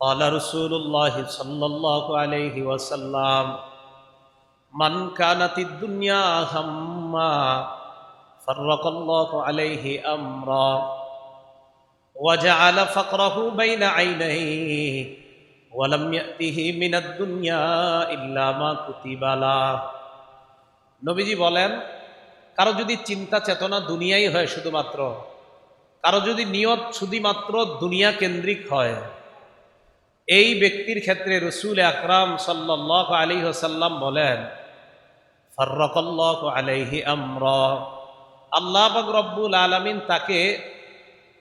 قال رسول الله صلى الله عليه وسلم من كانت الدنيا هما فرق الله عليه امرا وجعل فقره بين عينيه ولم ياته من الدنيا الا ما كتب له নবীজি বলেন কারো যদি চিন্তা চেতনা দুনিয়াই হয় শুধুমাত্র কারো যদি নিয়ত শুধুমাত্র দুনিয়া কেন্দ্রিক হয় এই ব্যক্তির ক্ষেত্রে রসুল আকরাম সাল্লাহ আলী হাসাল্লাম বলেন, ফর্রকল্লাহ আলাইহি আমর। আল্লাহ রব্বুল আলমিন তাকে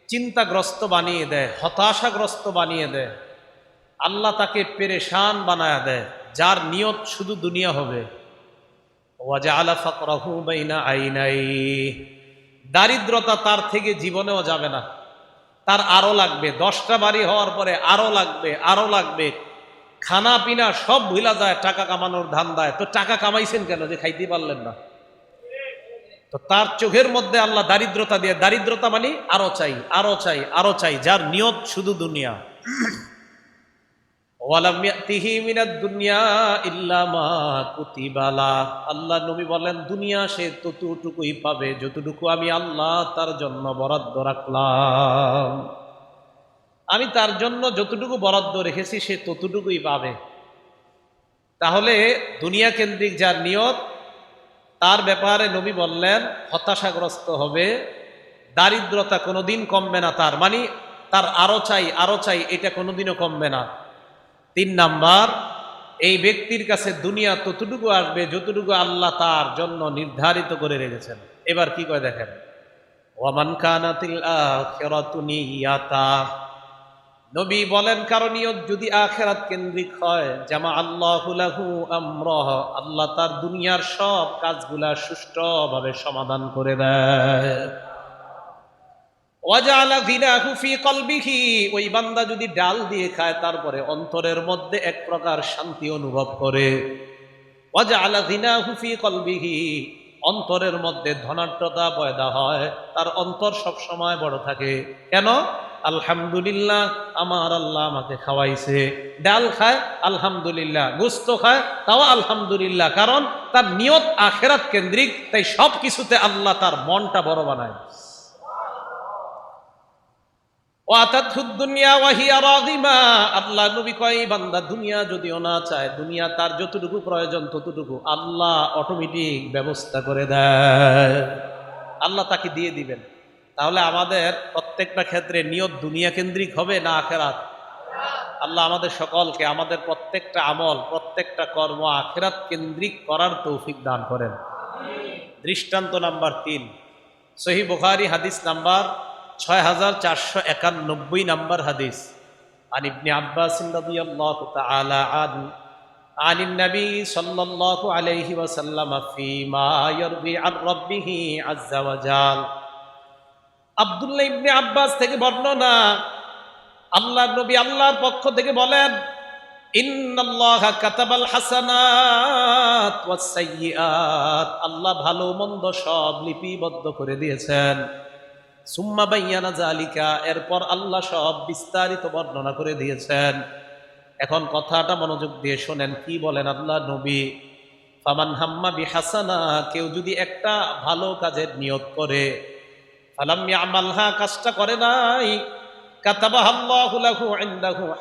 চিন্তাগ্রস্ত বানিয়ে দেয়, হতাশাগ্রস্ত বানিয়ে দেয়। আল্লাহ তাকে পেরেশান বানায় দেয়, যার নিয়ত শুধু দুনিয়া হবে। ওয়াজা আলা ফকরাহু বাইনা আইনাই দারিদ্রতা তার থেকে জীবনেও যাবে না। তার আরও লাগবে। দশটা বাড়ি হওয়ার পরে আরও লাগবে আরও লাগবে। খানা পিনা সব ভুলা যায়, টাকা কামানোর ধান দেয় তো টাকা কামাইছেন কেন যে খাইতে পারলেন না? তো তার চোখের মধ্যে আল্লাহ দারিদ্রতা দিয়ে, দারিদ্রতা মানে আরও চাই আরও চাই আরও চাই, যার নিয়ত শুধু দুনিয়া ওয়ালাম ইয়াতিহি মিনাদ দুনিয়া ইল্লা মা কুতিবালা আল্লাহ নবী বলেন, দুনিয়া সে ততটুকুই পাবে যতটুকু আমি আল্লাহ তার জন্য বরাদ্দ রাখলাম। আমি তার জন্য যতটুকু বরাদ্দ রেখেছি সে ততটুকুই পাবে। তাহলে দুনিয়া কেন্দ্রিক যার নিয়ত, তার ব্যাপারে নবী বললেন, হতাশাগ্রস্ত হবে, দারিদ্রতা কোনোদিন কমবে না তার। মানে তার আরও চাই আরও চাই, এটা কোনোদিনও কমবে না। তিন নাম্বার, এই ব্যক্তির কাছে দুনিয়া ততটুকু আসবে যতটুকু আল্লাহ তার জন্য নির্ধারিত করে রেখেছেন। এবার কি করে দেখেন? ওয়ামান কানাতিল নবী বলেন কারণ যদি আখেরাত কেন্দ্রিক হয়, জামা আল্লাহু লাহু আমরাহ, আল্লাহ তার দুনিয়ার সব কাজগুলা সুষ্ঠুভাবে সমাধান করে দেয়। ওয়াজালা গিনাহু ফি কলবিহি, ওই বান্দা যদি ডাল দিয়ে খায়, তারপরে অন্তরের মধ্যে এক প্রকার শান্তি অনুভব করে। ওয়াজালা গিনাহু ফি কলবিহি, অন্তরের মধ্যে ধনাঢ্যতা পয়দা হয়, তার অন্তর সব সময় বড় থাকে। কেন? আলহামদুলিল্লাহ, আমার আল্লাহ আমাকে খাওয়াইছে। ডাল খায়, আলহামদুলিল্লাহ। গুস্ত খায়, তাও আলহামদুলিল্লাহ। কারণ, তার নিয়ত আখেরাত কেন্দ্রিক, তাই সব কিছুতে আল্লাহ তার মনটা বড় বানায়। আল্লাহ নবী কয় বান্দা দুনিয়া যদিও না চায়, দুনিয়া তার যতটুকু প্রয়োজন ততটুকু আল্লাহ অটোমেটিক ব্যবস্থা করে দেয়। আল্লাহ তাকে দিয়ে দিবেন। তাহলে আমাদের প্রত্যেকটা ক্ষেত্রে নিয়ত দুনিয়া কেন্দ্রিক হবে না আখেরাত? আল্লাহ আমাদের সকলকে আমাদের প্রত্যেকটা আমল, প্রত্যেকটা কর্ম আখেরাত কেন্দ্রিক করার তৌফিক দান করেন। দৃষ্টান্ত নাম্বার তিন। সহি বুখারি হাদিস নাম্বার ছয় হাজার চারশো একানব্বই নম্বর হাদিস عن ابن عباس رضي الله تعالى عنه عن النبي صلى الله عليه وسلم فيما يروي عن ربه عز وجل আব্দুল্লাহ ইবনে আব্বাস থেকে বর্ণনা আল্লাহ নবী আল্লাহর পক্ষ থেকে বলেন ইন্নাল্লাহ কাতাবাল হাসানাত ওয়াস সাইয়্যাত আল্লাহ ভালো মন্দ সব লিপিবদ্ধ করে দিয়েছেন সুম্মা বাইয়ানা জালিকা এরপর আল্লাহ সব বিস্তারিত বর্ণনা করে দিয়েছেন। এখন কথাটা মনোযোগ দিয়ে শোনেন, কি বলেন আল্লাহ নবী? ফামান হাম্মা বি হাসানা কেউ যদি একটা ভালো কাজের নিয়ত করে ইয়ামালহা, কাজটা করে নাই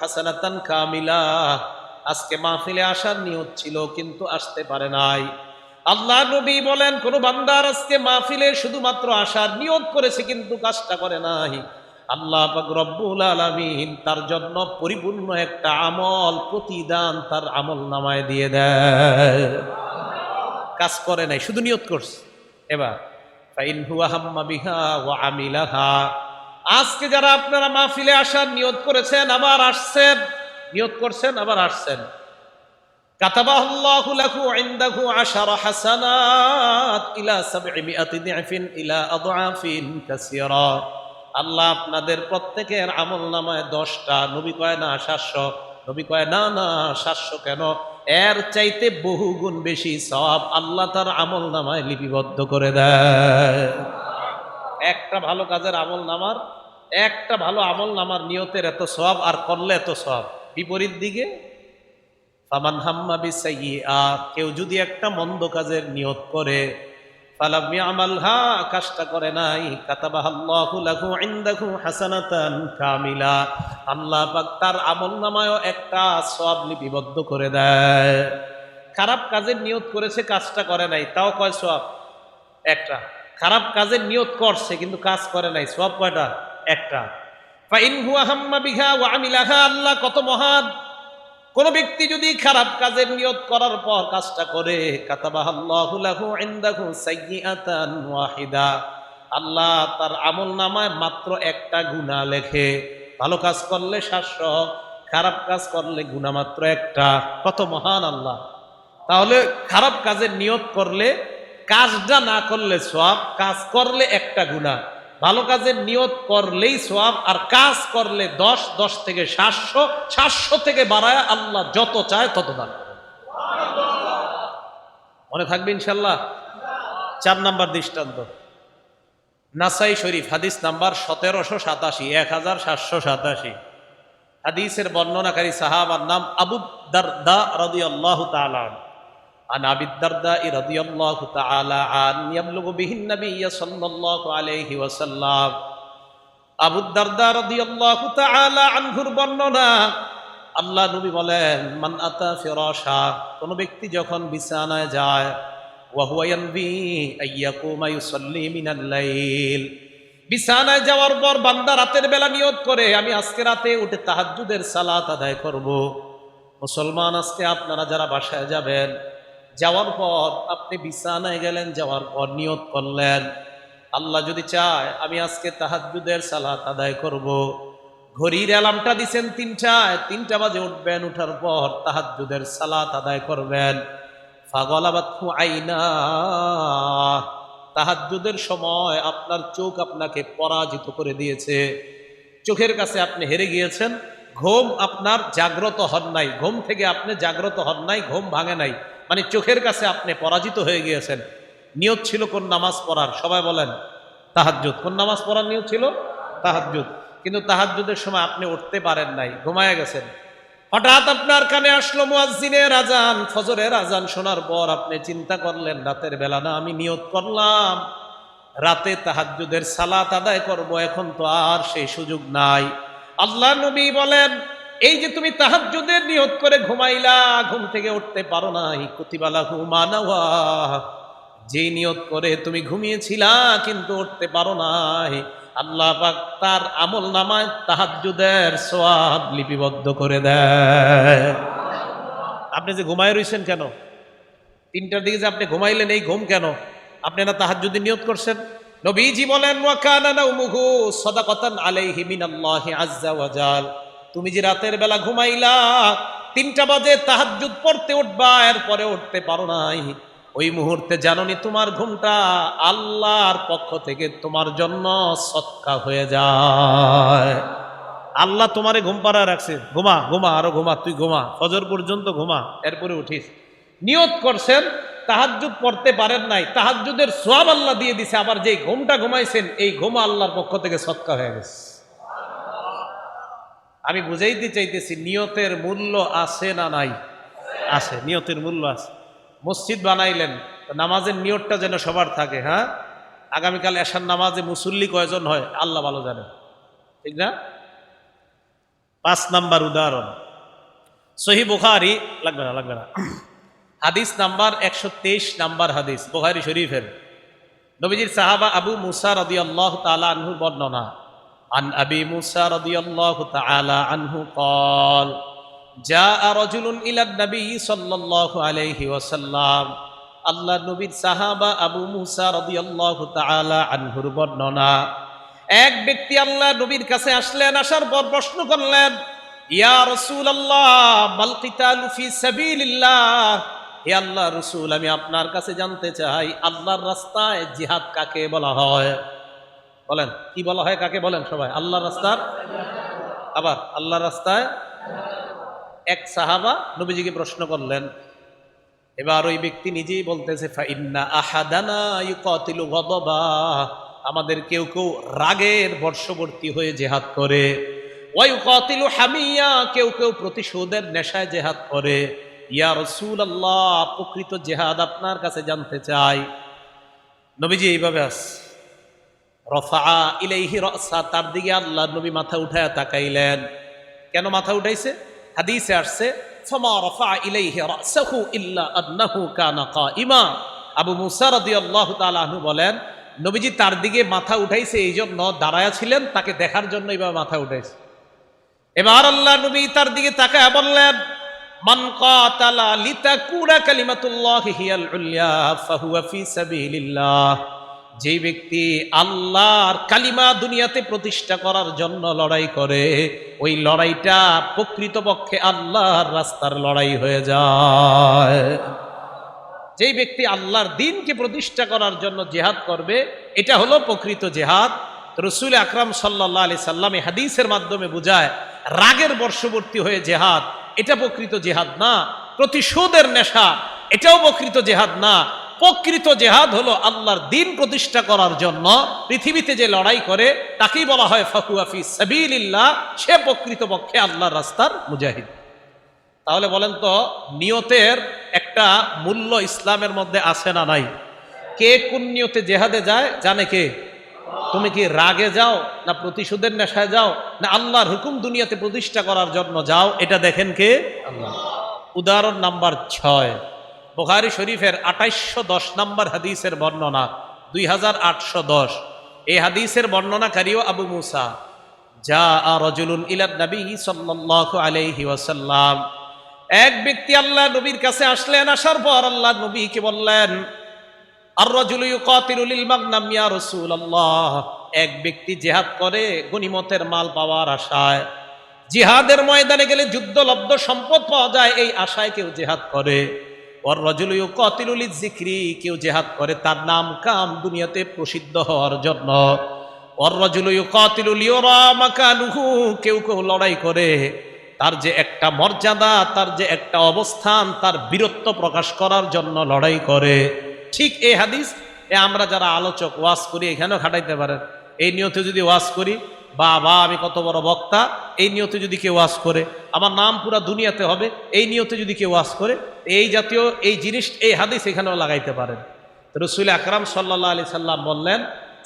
হাসানাতান কামিলা। আজকে মাহফিলে আসার নিয়ত ছিল, কিন্তু আসতে পারে নাই। আল্লাহ নবী বলেন, কোন বান্দার আজকে মাহফিলে শুধুমাত্র আসার নিয়ত করেছে কিন্তু কাজটা করে নাই। আল্লাহ রব্বুল আলামিন তার জন্য পরিপূর্ণ একটা আমল প্রতিদান তার আমল নামায় দিয়ে দেয়। কাজ করে নাই, শুধু নিয়ত করছে। এবার আজকে যারা আপনারা মাহফিলে আসার নিয়ত করেছেন, আবার আসছেন নিয়ত করছেন, আবার আসছেন। আল্লাহ আপনাদের প্রত্যেকের আমল নামায় দশটা, নবী কয় না সাতশো, নবী কয় না না, সাতশো কেন? এর চাইতে বহু গুণ বেশি সব আল্লাহ তার আমল নামায় লিপিবদ্ধ করে দেয়। একটা ভালো কাজের আমল নামার, একটা ভালো আমল নামার নিয়তের এত সব আর করলে এত সব বিপরীত দিকে ফামান হাম্মা বিসাইয়্যা কেউ যদি একটা মন্দ কাজের নিয়ত করে, ফালাম ইয়ামালহা কাজটা করে নাই, কাতাবাহাল্লাহু লাহু কামিলা, আল্লাহ পাক তার আমলনামায়ও একটা সওয়াব লিপিবদ্ধ করে দেয়। খারাপ কাজের নিয়ত করেছে, কাজটা করে নাই, তাও কয় সওয়াব? একটা। খারাপ কাজের নিয়ত করছে, কিন্তু কাজ করে নাই, সওয়াব কয়টা? একটা। ফাইন হুয়া হাম্মা বিহা ওয়া আমিলাহা, আল্লাহ কত মহান কোন ব্যক্তি যদি খারাপ কাজের নিয়ত করার পর কাজটা করে আল্লাহ তার আমল নামায় মাত্র একটা গুনাহ লেখে। ভালো কাজ করলে সাতশো খারাপ কাজ করলে গুনাহ মাত্র একটা। কত মহান আল্লাহ। তাহলে খারাপ কাজের নিয়ত করলে, কাজটা না করলে সব কাজ করলে একটা গুনাহ। ভালো কাজের নিয়ত করলেই সোয়াব আর কাজ করলে দশ দশ থেকে সাতশো সাতশো থেকে বাড়ায় আল্লাহ যত চায় তত দান মনে থাকবে ইনশাল্লাহ? চার নাম্বার দৃষ্টান্ত। নাসাই শরীফ, হাদিস নাম্বার সতেরোশো সাতাশি, এক হাজার সাতশো সাতাশি। হাদিসের বর্ণনাকারী সাহাবার নাম আবু দারদা রাদিয়াল্লাহু তাআলা আনহু। عن ابي الدرداء رضي الله تعالى عنه يبلغ به النبي صلى الله عليه وسلم আবু দারদা রাদিয়াল্লাহু তাআলা আনহুর বর্ণনা আল্লাহ নবী বলেন মান আতা ফিরাশা কোন ব্যক্তি যখন বিছানায় যায় ওয়া হুয়া ইয়ানবি আইয়াকুমা ইউসাল্লি মিনাল লাইল বিছানায় যাওয়ার পর বান্দা রাতের বেলা নিয়ত করে আমি আজকে রাতে উঠে তাহাজ্জুদের সালাত আদায় করব মুসলমান আজকে আপনারা যারা বাসায় যাবেন যাওয়ার পর আপনি বিছানায় গেলেন, যাওয়ার পর নিয়ত করলেন। আল্লাহ যদি চায়, আমি আজকে তাহাজ্জুদের সালাত আদায় করব। ঘড়ির অ্যালার্মটা দিছেন তিনটায়, তিনটা বাজে উঠবেন, উঠার পর তাহাজ্জুদের সালাত আদায় করবেন। ফাগলাবাতু আইনা। তাহাজ্জুদের সময় আপনার চোখ আপনাকে পরাজিত করে দিয়েছে। চোখের কাছে আপনি হেরে গিয়েছেন। ঘুম আপনার জাগ্রত হন নাই। ঘুম থেকে আপনি জাগ্রত হন নাই, ঘুম ভাঙে নাই। মানে চোখের কাছে আপনি পরাজিত হয়ে গিয়েছেন। নিয়ত ছিল কোন নামাজ পড়ার? সবাই বলেন, তাহাজ্জুদ। কোন নামাজ পড়ার নিয়ত ছিল? তাহাজ্জুদ। কিন্তু তাহাজ্জুদের সময় আপনি উঠতে পারেন নাই, ঘুমায় গেছেন। হঠাৎ আপনার কানে আসলো মুয়াজ্জিনের আজান ফজরের আজান শোনার পর আপনি চিন্তা করলেন, রাতের বেলা না আমি নিয়ত করলাম। রাতে তাহাজ্জুদের সালাত আদায় করব, এখন তো আর সেই সুযোগ নাই। আল্লাহ নবী বলেন এই যে তুমি তাহাজ্জুদের নিয়ত করে ঘুমাইলা, ঘুম থেকে উঠতে পারো নাই কুতিবালা ঘুমানাওয়া যে নিয়ত করে তুমি ঘুমিয়েছিলা, কিন্তু উঠতে পারো নাই, আল্লাহ পাক তার আমল নামায় তাহাজ্জুদের সোয়াব লিপিবদ্ধ করে দেয়। আপনি যে ঘুমায় রইছেন কেন? তিনটার দিকে যে আপনি ঘুমাইলেন, এই ঘুম কেন? আপনি না তাহাজ্জুদের নিয়ত করছেন? নবীজি বলেন ওয়াকানা নাউমুহু সাদাকাতান আলাইহি মিনাল্লাহি আজ্জা ওয়া তুমি যে রাতের বেলা ঘুমাইলা, তিনটা বাজে তাহাজ্জুদ পড়তে উঠবা, এরপরে উঠতে পারো নাই। ওই মুহূর্তে জাননি তোমার ঘুমটা আল্লাহর পক্ষ থেকে তোমার জন্য সৎকা হয়ে যায়। আল্লাহ তোমারে ঘুম পাড়া রাখছে। ঘুমা ঘুমা, আরও ঘুমা, তুই ঘুমা, ফজর পর্যন্ত ঘুমা, এরপরে উঠিস। নিয়ত করছেন, তাহাজ্জুদ পড়তে পারেন নাই, তাহাজ্জুদের সোয়াব আল্লাহ দিয়ে দিছে, আবার যেই ঘুমটা ঘুমাইছেন, এই ঘুমা আল্লাহর পক্ষ থেকে সৎকা হয়ে গেছে। আমি বুঝাইতে চাইতেছি, নিয়তের মূল্য আছে না নাই? আছে, নিয়তের মূল্য আছে। মসজিদ বানাইলেন নামাজের নিয়তটা যেন সবার থাকে হ্যাঁ? আগামীকাল এসার নামাজে মুসল্লি কয়জন হয়, আল্লাহ ভালো জানে। ঠিক না? পাঁচ নাম্বার উদাহরণ। সহি বুখারি, লাগবে না লাগবে না। হাদিস নাম্বার একশো তেইশ নাম্বার হাদিস, বুখারি শরীফের। নবীজির সাহাবা আবু মুসা রদি আল্লাহ তালা আনহুর বর্ণনা। عن أبي موسى رضي الله تعالى عنه قال جاء رجل إلى النبي صلى الله عليه وسلم আল্লাহ নবীর সাহাবা আবু মুসা রাদিয়াল্লাহু তাআলা আনহুর বর্ণনা এক ব্যক্তি আল্লাহ নবীর কাছে আসলেন আসার পর প্রশ্ন করলেন ইয়া রাসূলুল্লাহ মাল কিতালু ফি সাবিলিল্লাহ হে আল্লাহ রসুল আমি আপনার কাছে জানতে চাই আল্লাহর রাস্তায় জিহাদ কাকে বলা হয় বলেন, কি বলা হয় কাকে বলেন সবাই? আল্লাহ রাস্তার? আবার আল্লাহ রাস্তায় এক সাহাবা নবীজিকে প্রশ্ন করলেন। এবার ওই ব্যক্তি নিজেই বলতেছে, ফাইন্না আমাদের কেউ কেউ রাগের বর্ষবর্তী হয়ে জেহাদ করে। হামিয়া। কেউ কেউ প্রতিশোধের নেশায় জেহাদ করে। ইয়া রসুল আল্লাহ প্রকৃত জেহাদ আপনার কাছে জানতে চাই। নবীজি এইভাবে আস রফা ইলাইহি রসা, তার দিকে আল্লাহ নবী মাথা উঠায় তাকাইলেন। কেন মাথা উঠাইছে? হাদিসে আসছে, ফমা রফা ইলাইহি আবু বলেন, নবীজি তার দিকে মাথা উঠাইছে এই জন্য দাঁড়ায়া ছিলেন, তাকে দেখার জন্য এইভাবে মাথা উঠাইছে। এবার আল্লাহ নবী তার দিকে তাকায় বললেন, মান কাতালা কালিমাতুল্লাহি হিয়াল উলিয়া, ফাহুয়া ফি সাবিলিল্লাহ। যেই ব্যক্তি আল্লাহর কালিমা দুনিয়াতে প্রতিষ্ঠা করার জন্য লড়াই করে, ওই লড়াইটা প্রকৃতপক্ষে আল্লাহর রাস্তার লড়াই হয়ে যায়। যেই ব্যক্তি আল্লাহর দিনকে প্রতিষ্ঠা করার জন্য জেহাদ করবে, এটা হলো প্রকৃত জেহাদ। রসুল আকরাম সাল্লাহ আলি সাল্লামে হাদিসের মাধ্যমে বুঝায়, রাগের বর্ষবর্তী হয়ে জেহাদ, এটা প্রকৃত জেহাদ না। প্রতিশোধের নেশা, এটাও প্রকৃত জেহাদ না। প্রকৃত জেহাদ হলো আল্লাহর দিন প্রতিষ্ঠা করার জন্য পৃথিবীতে যে লড়াই করে, তাকেই বলা হয় ফাকুয়াফি সাবিল্লাহ সে প্রকৃত পক্ষে আল্লাহর রাস্তার মুজাহিদ। তাহলে বলেন তো, নিয়তের একটা মূল্য ইসলামের মধ্যে আছে না নাই? কে কোন নিয়তে জেহাদে যায়, জানে কে? তুমি কি রাগে যাও, না প্রতিশোধের নেশায় যাও, না আল্লাহর হুকুম দুনিয়াতে প্রতিষ্ঠা করার জন্য যাও, এটা দেখেন কে? উদাহরণ নাম্বার ছয়। বোখারি শরীফের আঠাইশশো দশ নম্বর হাদিসের বর্ণনা, দুই হাজার আটশো দশ। এই হাদিসের বর্ণনাকারীও আবু মুসা। যা রজুলুন ইলাদ নবী সাল্লাল্লাহু আলাইহি ওয়াসাল্লাম। এক ব্যক্তি আল্লাহ নবীর কাছে আসলেন, আসার পর আল্লাহ নবীকে বললেন, আর রজুল ইউকাতিলু লিল মাগনাম ইয়া রাসূলুল্লাহ। এক ব্যক্তি জিহাদ করে গনিমতের মাল পাওয়ার আশায়। জিহাদের ময়দানে গেলে যুদ্ধলব্ধ সম্পদ পাওয়া যায়, এই আশায় কেউ জিহাদ করে। ওর রজুল ইউকাতিলু লিজিকরি কেউ জিহাদ করে তার নাম কাম দুনিয়াতে প্রসিদ্ধ হওয়ার জন্য। ওর রজুল ইউকাতিলু লিয়ুরা মাকানুহু, কেউ কেউ লড়াই করে। তার যে একটা মর্যাদা, তার যে একটা অবস্থান, তার বীরত্ব প্রকাশ করার জন্য লড়াই করে। ঠিক এই হাদিস, এ আমরা যারা আলোচক ওয়াজ করি, এখানেও খাটাইতে পারেন। এই নিয়তে যদি ওয়াজ করি বা বা আমি কত বড় বক্তা, এই নিয়তে যদি কেউ ওয়াজ করে, আমার নাম পুরা দুনিয়াতে হবে, এই নিয়তে যদি কেউ ওয়াজ করে, এই জাতীয় এই জিনিস, এই হাদিস এখানেও লাগাইতে পারেন। রসুল আকরাম সাল্লাহ আলি সাল্লাম বললেন,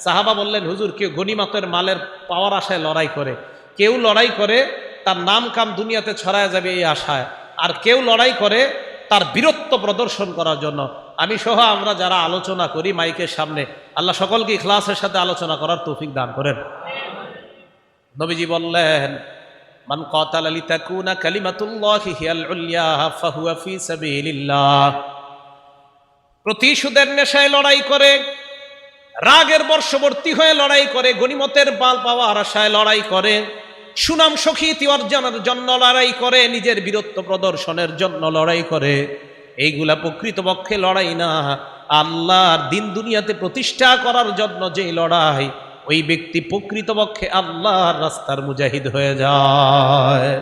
সাহাবা বললেন, হুজুর, কেউ গনিমাতের মালের পাওয়ার আশায় লড়াই করে। কেউ লড়াই করে, তার নাম কাম দুনিয়াতে ছড়ায় যাবে এই আশায়। আর কেউ লড়াই করে, তার বীরত্ব প্রদর্শন করার জন্য। আমি সহ আমরা যারা আলোচনা করি মাইকের সামনে, আল্লাহ সকলকে ইখলাসের সাথে আলোচনা করার তৌফিক দান করেন। নবীজি বললেন, মান কাতাল লিতাকুনা কালিমাতুল্লাহি হিয়াল প্রতিশোধের নেশায় লড়াই করে, রাগের বর্ষবর্তী হয়ে লড়াই করে গনিমতের বাল পাওয়ার আশায় লড়াই করে, সুনাম সখীতি অর্জনের জন্য লড়াই করে, নিজের বীরত্ব প্রদর্শনের জন্য লড়াই করে, এইগুলা প্রকৃতপক্ষে লড়াই না। আল্লাহর দিন দুনিয়াতে প্রতিষ্ঠা করার জন্য যে লড়াই ওই ব্যক্তি প্রকৃতপক্ষে আল্লাহর রাস্তার মুজাহিদ হয়ে যায়।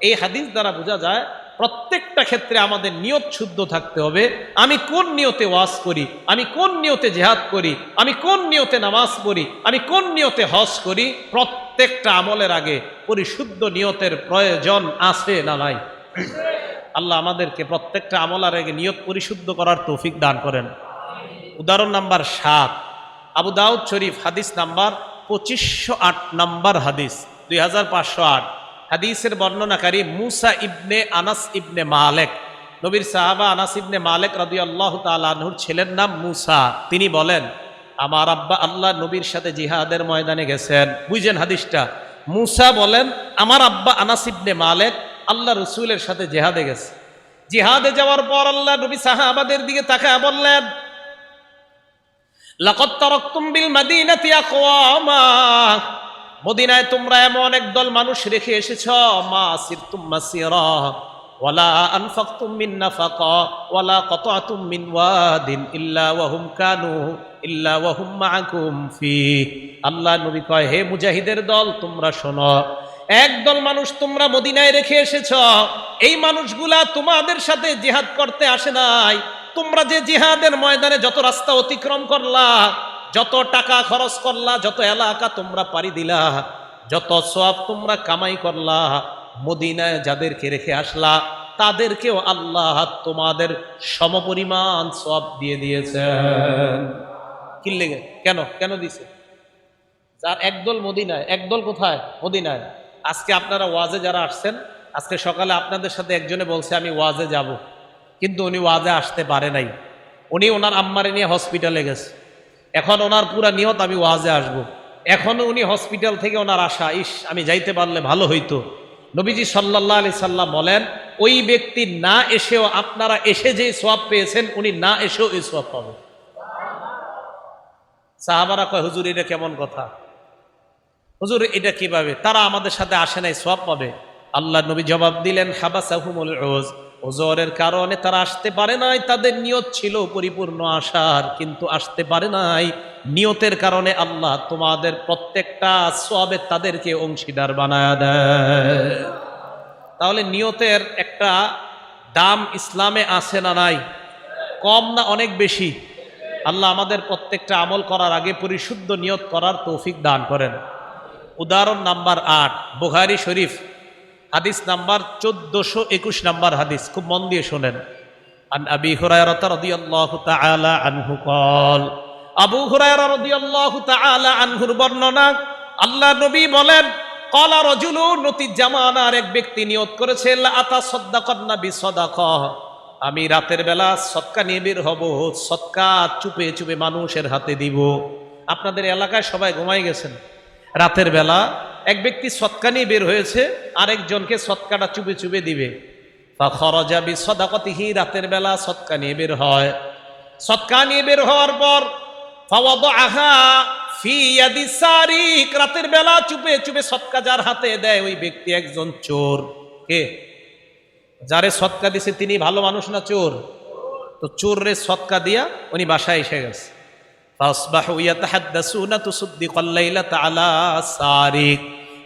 এই হাদিস দ্বারা বোঝা যায়, প্রত্যেকটা ক্ষেত্রে আমাদের নিয়ত শুদ্ধ থাকতে হবে। আমি কোন নিয়তে ওয়াজ করি? আমি কোন নিয়তে জেহাদ করি? আমি কোন নিয়তে নামাজ পড়ি? আমি কোন নিয়তে হজ করি? প্রত্যেকটা আমলের আগে পরিশুদ্ধ নিয়তের প্রয়োজন আছে না নাই? আল্লাহ আমাদেরকে প্রত্যেকটা আমলার আগে নিয়ত পরিশুদ্ধ করার তৌফিক দান করেন। উদাহরণ নাম্বার সাত। আবু দাউদ শরীফ, হাদিস নাম্বার পঁচিশশো আট, নাম্বার হাদিস, দুই হাজার পাঁচশো আট। হাদিসের বর্ণনাকারী মুসা ইবনে আনাস ইবনে মালেক। নবীর সাহাবা আনাস ইবনে মালেক রাদি আল্লাহ তালুর ছেলের নাম মুসা। তিনি বলেন, আমার আব্বা আল্লাহ নবীর সাথে জিহাদের ময়দানে গেছেন। বুঝছেন হাদিসটা? মুসা বলেন, আমার আব্বা আনাস ইবনে মালেক আল্লাহ রসুলের সাথে জেহাদে গেছে। জিহাদে যাওয়ার পর আল্লাহ নবী সাহাবাদের দিকে তাকায় বললেন লাকত তারাকতুম বিল মাদিনাতি আকওয়ামা। মদিনায় তোমরা এমন একদল মানুষ রেখে এসেছ, মা সিরতুম মাসিরা, ওয়ালা আনফাকতুম মিন নাফাকা, ওয়ালা কাতাতুম মিন ওয়াদিন ইল্লা ওয়া হুম কানু, ইল্লা ওয়া হুম মাআকুম ফি। আল্লাহ নবী কয়, হে মুজাহিদের দল, তোমরা শোনো একদল মানুষ তোমরা মদিনায় রেখে এসেছ, এই মানুষগুলা তোমাদের সাথে জিহাদ করতে আসে নাই তোমরা যে জিহাদের ময়দানে যত রাস্তা অতিক্রম করলা, যত টাকা খরচ করলা, যত এলাকা তোমরা পারি দিলা, যত সব তোমরা কামাই করলা, মদিনায় যাদেরকে রেখে আসলা, তাদেরকেও আল্লাহ তোমাদের সমপরিমাণ সব দিয়ে দিয়েছেন। কি লেগে? কেন? কেন দিছে? যার একদল মদিনায়, একদল কোথায়? মদিনায়। আজকে আপনারা ওয়াজে যারা আসছেন, আজকে সকালে আপনাদের সাথে একজনে বলছে, আমি ওয়াজে যাব। কিন্তু উনি ওয়াজে আসতে পারে নাই। উনি ওনার আম্মারে নিয়ে হসপিটালে গেছে। এখন ওনার পুরা নিয়ত আমি ওয়াজে আসব। এখনও উনি হসপিটাল থেকে ওনার আশা ইস, আমি যাইতে পারলে ভালো হইতো। নবীজি সাল্লাহ আলি সাল্লাম বলেন, ওই ব্যক্তি না এসেও আপনারা এসে যে সোয়াব পেয়েছেন, উনি না এসেও এই সোয়াব পাবেন সাহাবারা কয়, হুজুর, এটা কেমন কথা? হুজুর, এটা কীভাবে? তারা আমাদের সাথে আসে নাই সব পাবে? আল্লাহ নবী জবাব দিলেন, হাবাসাহুমুল রোজ ওজরের কারণে তারা আসতে পারে নাই, তাদের নিয়ত ছিল পরিপূর্ণ আসার, কিন্তু আসতে পারে নাই। নিয়তের কারণে আল্লাহ তোমাদের প্রত্যেকটা সবে তাদেরকে অংশীদার বানায় দেয়। তাহলে নিয়তের একটা দাম ইসলামে আছে না নাই? কম না অনেক বেশি? আল্লাহ আমাদের প্রত্যেকটা আমল করার আগে পরিশুদ্ধ নিয়ত করার তৌফিক দান করেন। উদাহরণ নাম্বার আট, বুখারি শরীফ। হাদিস নাম্বার চোদ্দশো একুশ নাম্বার হাদিস, খুব মন দিয়ে শোনেন। আন আবি হুরায়রাতা রাদিয়াল্লাহু তাআলা আনহু কল। আবু হুরায়রা রাদিয়াল্লাহু তাআলা আনহুর বর্ণনা, আল্লাহ নবী বলেন, কলা রজুলুন নতি জামানার এক ব্যক্তি নিয়োগ করেছে আতা সদ্দাকন্না বি সদাকহ আমি রাতের বেলা সৎকা নিয়ে বের হব, সৎকা চুপে চুপে মানুষের হাতে দিব। আপনাদের এলাকায় সবাই ঘুমাই গেছেন। রাতের বেলা এক ব্যক্তি সৎকা নিয়ে বের হয়েছে, আরেকজনকে সৎকাটা চুপে চুপে দিবে। বা খরজাবি সদাকতিহি, রাতের বেলা সৎকা নিয়ে বের হয়। সৎকা নিয়ে বের হওয়ার পর আহা ফি ইয়াদি সারিক, রাতের বেলা চুপে চুপে সৎকা যার হাতে দেয়, ওই ব্যক্তি একজন চোর। কে? যারে সৎকা দিছে তিনি ভালো মানুষ না চোর? তো চোর রে সৎকা দিয়া উনি বাসায় এসে গেছে।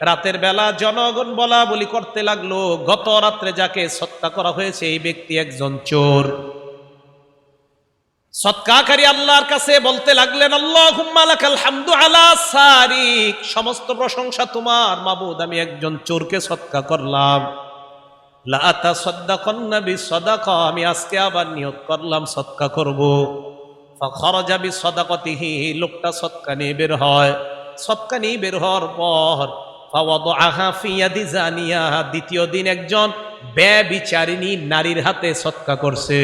রাতের বেলা জনগণ বলা বলি করতে লাগল, গত রাত্রে যাকে সৎকা করা হয়েছে এই ব্যক্তি একজন চোর। সৎকাকারী আল্লাহর কাছে বলতে লাগলেন সারিক। সমস্ত প্রশংসা তোমার মাবুদ, আমি একজন চোরকে সৎকা করলাম। আমি আজকে আবার নিয়োগ করলাম, সৎকা করব। খরজাবি সদাকতিহি লোকটা সৎকা নিয়ে বের হয়। সৎকা নিয়ে বের হওয়ার পর দ্বিতীয় দিন একজন ব্যবিচারিণী নারীর হাতে সৎকা করছে।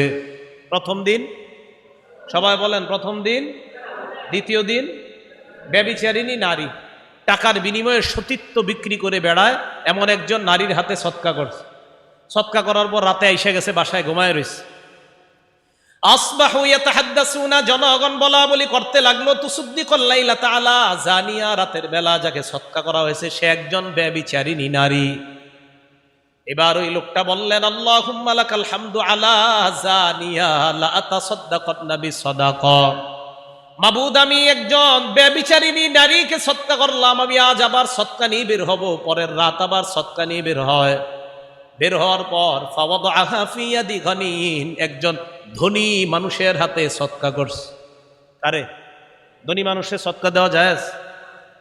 প্রথম দিন? সবাই বলেন প্রথম দিন? দ্বিতীয় দিন? ব্যবিচারিণী নারী। টাকার বিনিময়ে সতীত্ব বিক্রি করে বেড়ায়, এমন একজন নারীর হাতে সৎকা করছে। সৎকা করার পর রাতে এসে গেছে, বাসায় ঘুমায় রয়েছে জনগণ বলা বলি করতে লাগল জানিয়া রাতের বেলা যাকে সৎকা করা হয়েছে, সে একজন ব্যভিচারিণী নারী। এবার ওই লোকটা বললেন আলা মাবুদ, আমি একজন ব্যভিচারিণী নারীকে সৎকা করলাম, আমি আজ আবার সৎকা নিয়ে বের হব, পরের রাত আবার সৎকা নিয়ে বের হয়। বের হওয়ার পর একজন ধনী মানুষের হাতে সৎকা করছে। আরে, ধনী মানুষের সৎকা দেওয়া যায়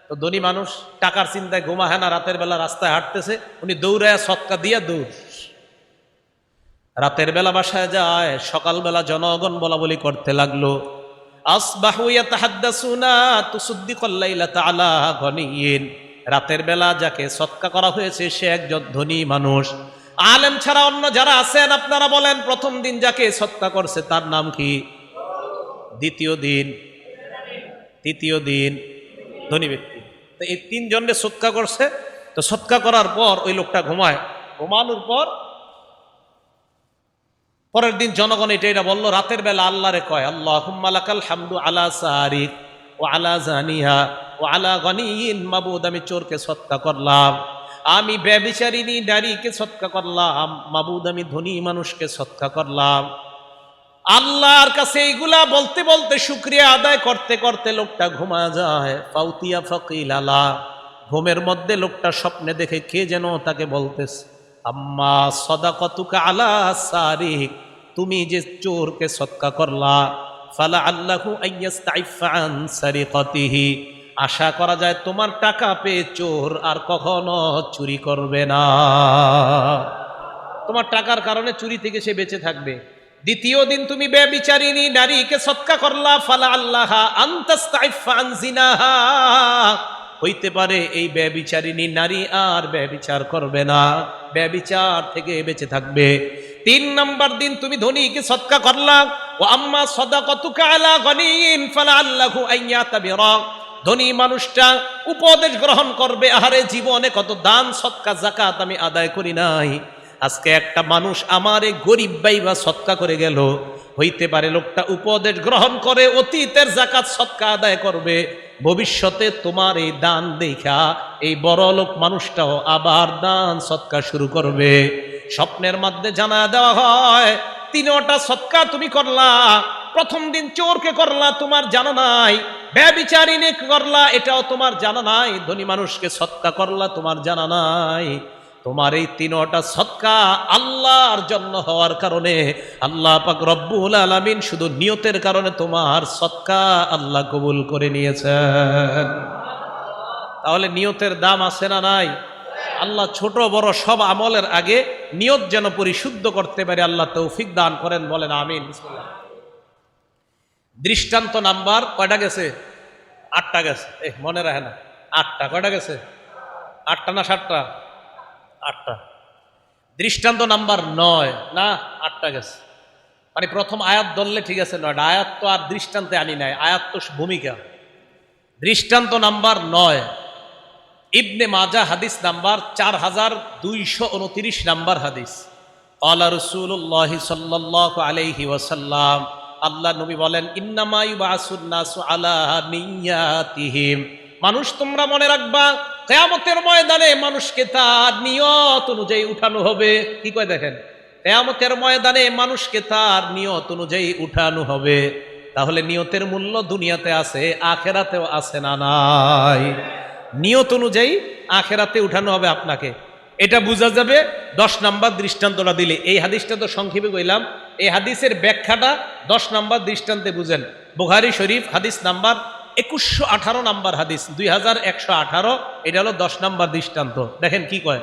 তো ধনী মানুষ টাকার চিন্তায় ঘুমা হয় না, রাতের বেলা রাস্তায় হাঁটতেছে, উনি দৌড়ায় সৎকা দিয়া দৌড়। রাতের বেলা বাসায় যায়, সকালবেলা জনগণ বলা বলি করতে লাগল। রাতের বেলা যাকে সৎকা করা হয়েছে, সে একজন ধনী মানুষ। আলেম ছাড়া অন্য যারা আছেন, আপনারা বলেন, প্রথম দিন যাকে সৎকা করছে, তার নাম কি? দ্বিতীয় দিন। তৃতীয় দিন। ধনী ব্যক্তি। তো এই তিনজনকে সৎকা করছে। তো সৎকা করার পর ওই লোকটা ঘুমায়। ঘুমানোর পর পরের দিন জনগণ এটা এটা বলল, রাতের বেলা আল্লাহরে কয় আল্লাহ হুম্মালাকাল হামদু আলা সারিক, ও আলা জানিহা, ও আলা গনিন মাবুদ, আমি চোরকে সৎকা করলাম। আমি ব্যবিচারিণী নারীকে সৎকা করলাম, মাবুদ আমি ধনী মানুষকে সৎকা করলাম। আল্লাহর কাছে এইগুলা বলতে বলতে শুক্রিয়া আদায় করতে করতে লোকটা ঘুমা যায়। ফাউতিয়া ফকিল আলা ঘুমের মধ্যে লোকটা স্বপ্নে দেখে কে যেন তাকে বলতেছে, আম্মা সদা কতুকা আলা সারিক, তুমি যে চোরকে সৎকা করলা ফালা আল্লাহু আইয়াস্তাইফান সারিকাতিহি। আশা করা যায় তোমার টাকা পেয়ে চোর আর কখনো চুরি করবে না। তোমার টাকার কারণে চুরি থেকে সে বেঁচে থাকবে। দ্বিতীয় দিন তুমি ব্যবিচারিনী নারীকে সৎকা করলা, ফালা আল্লাহ হইতে পারে এই ব্যবিচারিনী নারী আর ব্যবিচার করবে না, ব্যবিচার থেকে বেঁচে থাকবে। তিন নম্বর দিন তুমি ধনীকে সৎকা করলা ও আম্মা সদাকতুকা আলা গনিন ফালা আল্লাহু আইয়াতাবিরা। ধনী মানুষটা উপদেশ গ্রহণ করবে, আহারে জীবনে কত দান, সৎকা জাকাত আমি আদায় করি নাই। আজকে একটা মানুষ আমারে গরিব বাইবা সৎকা করে গেল, হইতে পারে লোকটা উপদেশ গ্রহণ করে, অতীতের জাকাত সৎকা আদায় করবে। ভবিষ্যতে তোমার এই দান দেখা, এই বড় লোক মানুষটাও আবার দান, সৎকা শুরু করবে। স্বপ্নের মধ্যে জানা দেওয়া হয় তিনটা সৎকা তুমি করলা, প্রথম দিন চোরকে করলা, তোমার জানা নাই। ব্যবিচারিনে করলা, এটাও তোমার জানা নাই। ধনী মানুষকে সৎকা করলা, তোমার জানা নাই। তোমার এই তিনটা সৎকা আল্লাহর জন্য হওয়ার কারণে আল্লাহ পাক রব্বুল আলামিন শুধু নিয়তের কারণে তোমার সৎকা আল্লাহ কবুল করে নিয়েছেন। তাহলে নিয়তের দাম আছে না নাই? আল্লাহ ছোট বড় সব আমলের আগে নিয়ত যেন পরিশুদ্ধ করতে পারে, আল্লাহ তৌফিক দান করেন, বলেন আমিন। দৃষ্টান্ত নাম্বার কয়টা গেছে? আটটা গেছে। এ মনে রাখে না। আটটা, কয়টা গেছে? আটটা না সাতটা? আটটা। দৃষ্টান্ত নাম্বার নয়। না, আটটা গেছে। মানে প্রথম আয়াত ধরলে ঠিক আছে, নয়টা। আয়াত তো আর দৃষ্টান্তে আনি নাই। আয়াত তো ভূমিকা। দৃষ্টান্ত নাম্বার নয়। ইবনে মাজা হাদিস নাম্বার চার হাজার দুইশো উনত্রিশ নাম্বার হাদিস। আল্লাহ রসুল্লাহ সাল্লাহ আলাইহি ওয়াসাল্লাম, আল্লাহ নবী বলেন ইন্নামাই বাসুন্নাসু আলা নিয়াতিহিম। মানুষ, তোমরা মনে রাখবা, কেয়ামতের ময়দানে মানুষকে তার নিয়ত অনুযায়ী উঠানো হবে। কি কয় দেখেন? কেয়ামতের ময়দানে মানুষকে তার নিয়ত অনুযায়ী উঠানো হবে। তাহলে নিয়তের মূল্য দুনিয়াতে আছে, আখেরাতেও আছে না নাই? নিয়ত অনুযায়ী আখেরাতে উঠানো হবে আপনাকে। এটা বোঝা যাবে, দশ নাম্বার দৃষ্টান্তটা দিলে। এই হাদিসটা তো সংক্ষেপে কইলাম এই হাদিসের ব্যাখ্যাটা দশ নাম্বার দৃষ্টান্তে বুঝেন। বুখারি শরীফ, হাদিস নাম্বার একুশশো আঠারো নাম্বার হাদিস, দুই হাজার একশো আঠারো, এটা হলো দশ নাম্বার দৃষ্টান্ত। দেখেন কি কয়?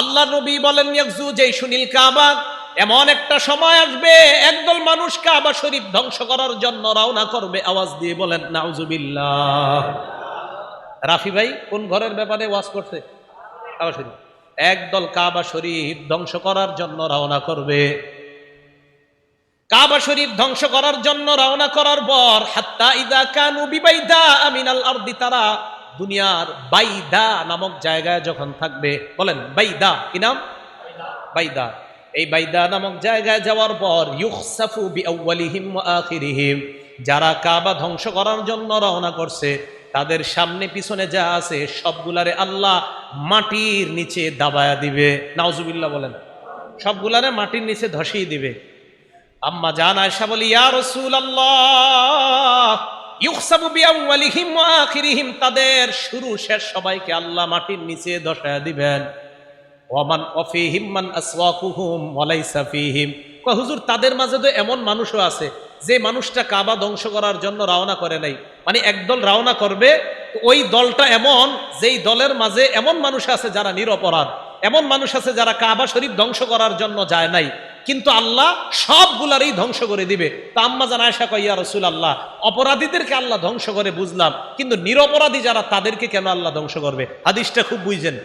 আল্লাহ নবী বলেন, ইয়াকজু সুনীল কাবা এমন একটা সময় আসবে, একদল মানুষ কাবা শরীফ ধ্বংস করার জন্য রওনা করবে। আওয়াজ দিয়ে বলেন, নাউজুবিল্লাহ। রাফি ভাই, কোন ঘরের ব্যাপারে ওয়াজ করছে? একদল কাবা শরীফ ধ্বংস করার জন্য রওনা করবে। কাবা শরীফ ধ্বংস করার জন্য রওনা করার পর, হাত্তা ইদা কানু বিবাইদা আমিনাল আরদি তারা দুনিয়ার বাইদা নামক জায়গায় যখন থাকবে, বলেন, বাইদা কি নাম? বাইদা। এই বাইদা নামক জায়গায় যাওয়ার পর ইউখসাফু বিআউয়ালিহিম ওয়া আখিরিহিম, যারা কাবা ধ্বংস করার জন্য রওনা করছে, তাদের সামনে পিছনে যা আছে সবগুলারে আল্লাহ মাটির নিচে দাবায়া দিবে। নাউজুবিল্লাহ বলেন, সবগুলারে মাটির নিচে ধসিয়ে দিবে। আম্মা জান আয়সা বলি, ইয়া ওয়া আখিরিহিম, তাদের শুরু শেষ সবাইকে আল্লাহ মাটির নিচে ধসায়া দিবেন। ওয়ামান অফিহিম মান আসওয়াকুহুম হুজুর, তাদের মাঝে তো এমন মানুষও আছে, যে মানুষটা কাবা ধ্বংস করার জন্য রওনা করে নাই। মানে একদল রওনা করবে ওই দলটা এমন, যেই দলের মাঝে এমন মানুষ আছে যারা নিরপরাধ, এমন মানুষ আছে যারা কাবা শরীফ ধ্বংস করার জন্য যায় নাই। কিন্তু আল্লাহ সবগুলারই ধ্বংস করে দিবে। তা আম্মা জান আয়সা কইয়া রসুল আল্লাহ অপরাধীদেরকে আল্লাহ ধ্বংস করে বুঝলাম, কিন্তু নিরপরাধী যারা তাদেরকে কেন আল্লাহ ধ্বংস করবে? হাদিসটা খুব বুঝছেন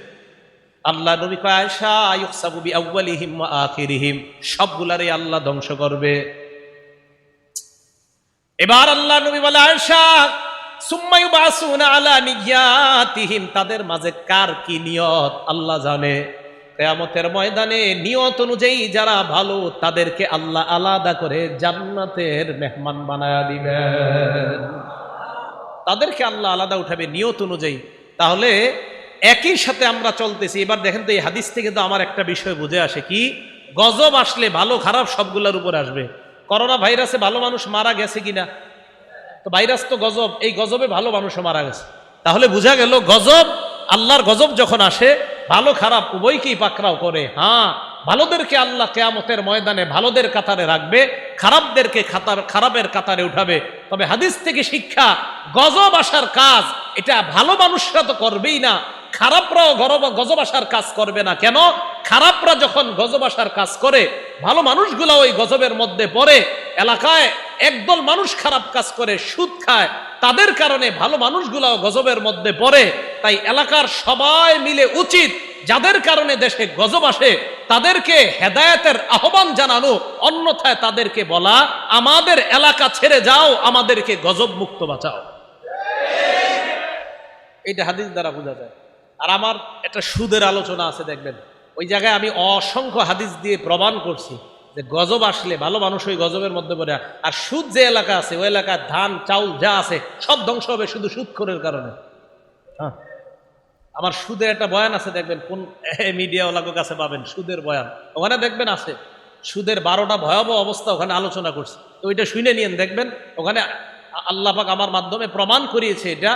আল্লাহ নবী কয়, আয়সা ইউকসাবু বিআউয়ালিহিম ওয়া আখিরিহিম। সবগুলারই আল্লাহ ধ্বংস করবে। এবার আল্লাহ নবী বলে, আয়সা তাদের মাঝে কার কি নিয়ত, আল্লাহ জানে। কেয়ামতের ময়দানে নিয়ত অনুযায়ী যারা ভালো, তাদেরকে আল্লাহ আলাদা করে জান্নাতের মেহমান বানায়া দিবেন। তাদেরকে আল্লাহ আলাদা উঠাবে নিয়ত অনুযায়ী। তাহলে একই সাথে আমরা চলতেছি। এবার দেখেন তো এই হাদিস থেকে তো আমার একটা বিষয় বুঝে আসে কি, গজব আসলে ভালো খারাপ সবগুলোর উপর আসবে। করোনা ভাইরাসে ভালো মানুষ মারা গেছে কিনা? তো ভাইরাস তো গজব, এই গজবে ভালো মানুষও মারা গেছে। তাহলে বোঝা গেল গজব, আল্লাহর গজব যখন আসে, ভালো খারাপ উভয়কেই পাকড়াও করে। হ্যাঁ ভালোদেরকে আল্লাহ কেয়ামতের ময়দানে, ভালোদের কাতারে রাখবে, খারাপদেরকে খাতার, খারাপের কাতারে উঠাবে। তবে হাদিস থেকে শিক্ষা, গজব আসার কাজ, এটা ভালো মানুষরা তো করবেই না। খারাপরাও গরব গজব আসার কাজ করবে না। কেন? খারাপরা যখন গজব আসার কাজ করে, ভালো মানুষগুলো ওই গজবের মধ্যে পড়ে, এলাকায় একদল মানুষ খারাপ কাজ করে, সুদ খায়, তাদের কারণে ভালো মানুষগুলাও গজবের মধ্যে পড়ে। তাই এলাকার সবাই মিলে উচিত যাদের কারণে দেশে গজব আসে, তাদেরকে হেদায়েতের আহ্বান জানানো, অন্যথায় তাদেরকে বলা, আমাদের এলাকা ছেড়ে যাও, আমাদেরকে গজব মুক্ত বাঁচাও। এইটা হাদিস দ্বারা বোঝা যায়। আর আমার একটা সুদের আলোচনা আছে, দেখবেন। ওই জায়গায় আমি অসংখ্য হাদিস দিয়ে প্রমাণ করছি যে গজব আসলে ভালো মানুষ ওই গজবের মধ্যে পড়ে। আর সুদ যে এলাকা আছে, ওই এলাকায় ধান, চাউল যা আছে, সব ধ্বংস হবে শুধু সুদখোরের কারণে। হ্যাঁ। আমার সুদের একটা বয়ান আছে, দেখবেন, কোন মিডিয়াওয়ালার কাছে পাবেন, সুদের বয়ান। ওখানে দেখবেন আছে, সুদের বারোটা ভয়াবহ অবস্থা ওখানে আলোচনা করছে। তো ওইটা শুনে নিয়েন, দেখবেন, ওখানে আল্লাহ পাক আমার মাধ্যমে প্রমাণ করিয়েছে এটা।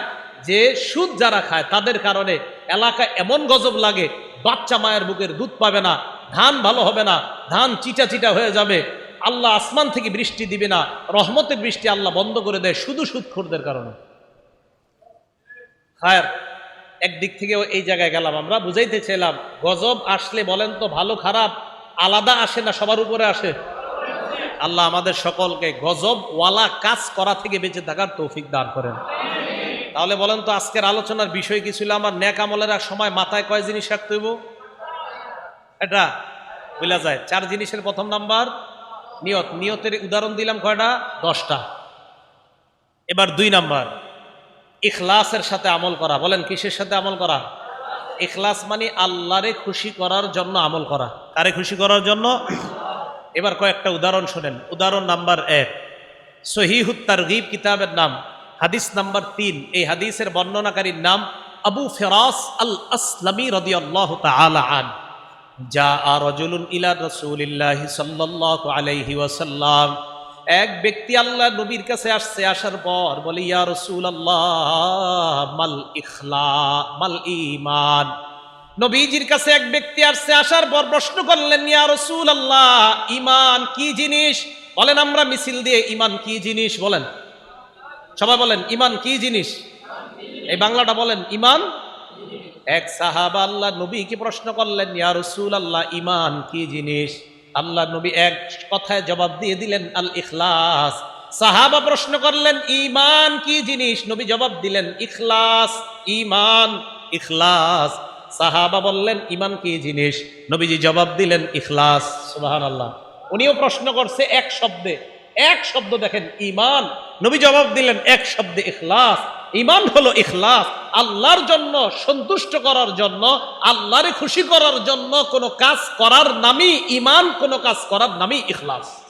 যে সুদ যারা খায়, তাদের কারণে এলাকা এমন গজব লাগে, বাচ্চা মায়ের বুকের দুধ পাবে না, ধান ভালো হবে না, ধান চিটা চিটা হয়ে যাবে। আল্লাহ আসমান থেকে বৃষ্টি দিবে না রহমতের বৃষ্টি আল্লাহ বন্ধ করে দেয় শুধু সুদখোরদের কারণে। হায়ার একদিক থেকে এই জায়গায় গেলাম আমরা, বুঝাইতে চাইলাম, গজব আসলে বলেন তো ভালো খারাপ, আলাদা আসে না সবার উপরে আসে? আল্লাহ আমাদের সকলকে গজব ওয়ালা কাজ করা থেকে বেঁচে থাকার তৌফিক দান করেন। তাহলে বলেন তো আজকের আলোচনার বিষয় কি ছিল? আমার ন্যাক আমলের সময় মাথায় কয় জিনিস রাখতে হইব? এটা বোঝা যায়। চার জিনিসের প্রথম নাম্বার, নিয়ত। নিয়তের উদাহরণ দিলাম কয়টা? দশটা। এবার দুই নাম্বার, ইখলাসের সাথে আমল করা। বলেন, কিসের সাথে আমল করা? ইখলাস মানে আল্লাহরে খুশি করার জন্য আমল করা। কারে খুশি করার জন্য? এবার কয়েকটা উদাহরণ শোনেন। উদাহরণ নাম্বার এক, সহিহুত তারগিব কিতাবের নাম। হাদিস নাম্বার তিন। এই হাদিসের বর্ণনাকারীর নাম আবু ফেরাস আল আসলামী রদিয়াল্লাহ তাআলা আন। যা রজুলুন ইলা রাসূলিল্লাহ সাল্লাল্লাহু আলাইহি ওয়াসাল্লাম। এক ব্যক্তি আল্লাহ নবীর কাছে আসছে, আসার পর বলে, ইয়া রসুল আল্লাহ মাল ইখলা, মাল ইমান নবীজির কাছে এক ব্যক্তি আসছে, আসার পর প্রশ্ন করলেন, ইয়া রসুল আল্লাহ ইমান কি জিনিস? বলেন, আমরা মিছিল দিয়ে ইমান কি জিনিস? বলেন সবাই বলেন, ইমান কি জিনিস? এই বাংলাটা বলেন, ইমান? এক সাহাবা আল্লাহ নবীকে প্রশ্ন করলেন, ইয়া রসুল আল্লাহ ইমান কি জিনিস? আল্লাহ নবী এক কথায় জবাব দিয়ে দিলেন, আল ইখলাস। সাহাবা প্রশ্ন করলেন, ইমান কি জিনিস? নবী জবাব দিলেন, ইখলাস। ইমান, ইখলাস। সাহাবা বললেন, ইমান কি জিনিস? নবীজি জবাব দিলেন, ইখলাস। সুবাহান আল্লাহ উনিও প্রশ্ন করছে এক শব্দে। এক শব্দ দেখেন ইমান নবী জবাব দিলেন, এক শব্দে ইখলাস। ইমান হলো ইখলাস। আল্লাহর জন্য, সন্তুষ্ট করার জন্য, আল্লাহরে খুশি করার জন্য কোনো কাজ করার নামই ইমান কোনো কাজ করার নামই ইখলাস।